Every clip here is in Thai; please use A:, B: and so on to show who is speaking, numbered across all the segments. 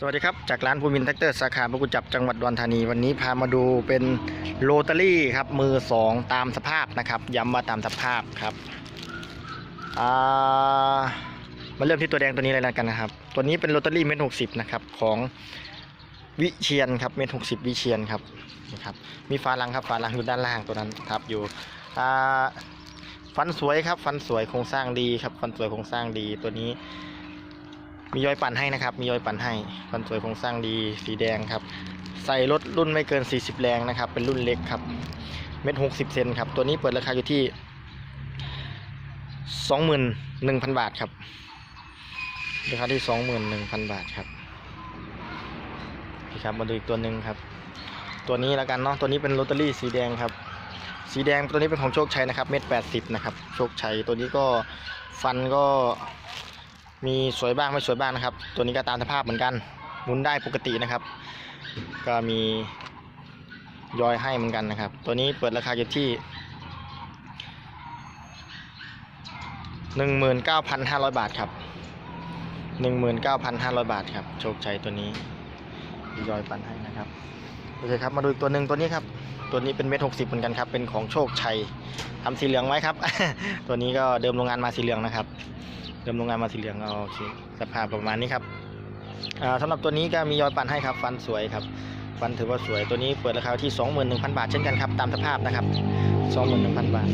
A: สวัสดีครับ จากร้านภูมินแท็กเตอร์สาขาพระกุจับจังหวัดอุรธานี วันนี้พามาดูเป็นโรตารี่ครับ มือ2ตามสภาพนะครับ ย้ำว่าตามสภาพครับอ่ามาเริ่มที่ตัวแดงตัวนี้เลยแล้วกันนะครับ ตัวนี้เป็นโรตารี่เมตรหกสิบนะครับของวิเชียนครับเมตรหกสิบวิเชียนครับนะครับ มีฝาลังครับฝาลังอยู่ด้านล่างตัวนั้นทับอยู่อ่าฟันสวยครับ ฟันสวยโครงสร้างดีครับ ฟันสวยโครงสร้างดีตัวนี้ มีย้อยปั่นให้นะครับ มีย้อยปั่นให้ฟันสวยโครงสร้างดีสีแดงครับ ใส่รถรุ่นไม่เกิน 40 แรงนะครับ เป็นรุ่นเล็กครับ เม็ดหกสิบเซนครับ ตัวนี้เปิดราคาอยู่ที่21,000บาทครับ ราคาที่21,000บาทครับนี่ครับ มาดูอีกตัวหนึ่งครับ ตัวนี้แล้วกันเนาะ ตัวนี้เป็นลอตเตอรี่สีแดงครับ สีแดงตัวนี้เป็นของโชคชัยนะครับ เม็ดแปดสิบนะครับ โชคชัยตัวนี้ก็ฟันก็ มีสวยบ้างไม่สวยบ้างนะครับ ตัวนี้ก็ตามสภาพเหมือนกันหมุนได้ปกตินะครับ ก็มียอยให้เหมือนกันนะครับ ตัวนี้เปิดราคาอยู่ที่หนึ่งหมื่นเก้าพันห้าร้อยบาทครับหนึ่งหมื่นเก้าพันห้าร้อยบาทครับ โชคชัยตัวนี้ยอยปันให้นะครับโอเคครับมาดูอีกตัวหนึ่งตัวนี้ครับ ตัวนี้เป็นเม็ดหกสิบเหมือนกันครับ เป็นของโชคชัยทำสีเหลืองไว้ครับ ตัวนี้ก็เดิมโรงงานมาสีเหลืองนะครับ เดิมโรงงานมาสีเหลืองเอาโอเคสภาพประมาณนี้ครับอ่าสำหรับตัวนี้ก็มียอยปันให้ครับ ฟันสวยครับ ฟันถือว่าสวยตัวนี้เปิดราคาที่ 21,000 บาทเช่นกันครับ ตามสภาพนะครับ 21,000 บาท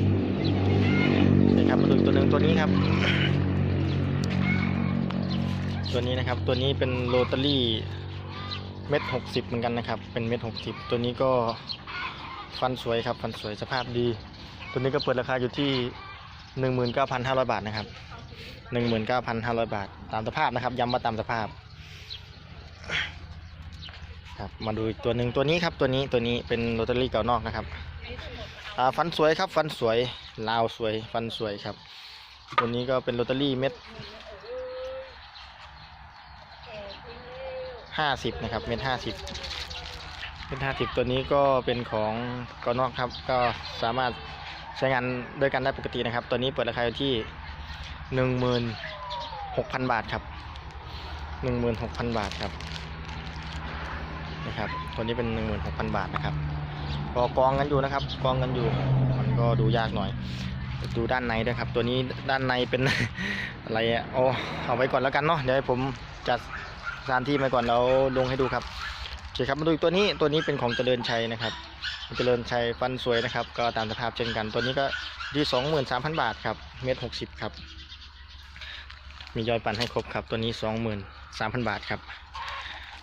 A: นี่ครับมาดูตัวหนึ่งตัวนี้ครับ ตัวนี้นะครับตัวนี้เป็นโรตารี่เม็ดหกสิบเหมือนกันนะครับ เป็นเม็ดหกสิบตัวนี้ก็ฟันสวยครับ ฟันสวยสภาพดี ตัวนี้ก็เปิดราคาอยู่ที่19,500บาทนะครับ 19,500 บาท ตามสภาพนะครับ ย้ำว่าตามสภาพ ครับ มาดูตัวหนึ่งตัวนี้ครับ ตัวนี้ ตัวนี้เป็นโรตารี่เก่านอกนะครับฟันสวยครับ ฟันสวย ลาวสวย ฟันสวยครับ ตัวนี้ก็เป็นโรตารี่เม็ดห้าสิบนะครับ เม็ดห้าสิบเม็ดห้าสิบตัวนี้ก็เป็นของเก่านอกครับ ก็สามารถใช้งานด้วยกันได้ปกตินะครับ ตัวนี้เปิดราคาอยู่ที่ หนึ่งหมื่นหกพันบาทครับหนึ่งหมื่นหกพันบาทครับนะครับตัวนี้เป็นหนึ่งหมื่นหกพันบาทนะครับก็กองกันอยู่นะครับ กองกันอยู่ มันก็ดูยากหน่อย ดูด้านในด้วยครับ ตัวนี้ด้านในเป็นอะไรอะโอ้เอาไว้ก่อนแล้วกันเนาะเดี๋ยวผมจัดสถานที่ไปก่อนแล้วลงให้ดูครับโอเคครับมาดูอีกตัวนี้ตัวนี้เป็นของเจริญชัยนะครับ เจริญชัยฟันสวยนะครับ ก็ตามสภาพเช่นกัน ตัวนี้ก็ที่สองหมื่นสามพันบาทครับเมตรหกสิบครับ มียอยปันให้ครบครับ ตัวนี้สองหมื่นสามพันบาทครับ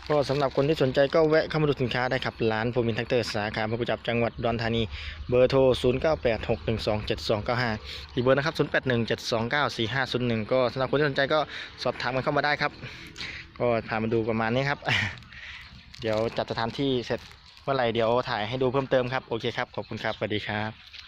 A: ก็สำหรับคนที่สนใจก็แวะเข้ามาดูสินค้าได้ครับ ร้านโฟมินแท็กเตอร์สาขาพระกุจับจังหวัดดอนธานี เบอร์โทร 0 9 8 6 1 2 7 2 9 5 อีกเบอร์นะครับ 0 8 1 7 2 9 4 5 0 1 ก็สำหรับคนที่สนใจก็สอบถามกันเข้ามาได้ครับ ก็พามาดูประมาณนี้ครับ เดี๋ยวจัดสถานที่เสร็จเมื่อไหร่เดี๋ยวถ่ายให้ดูเพิ่มเติมครับ โอเคครับ ขอบคุณครับ สวัสดีครับ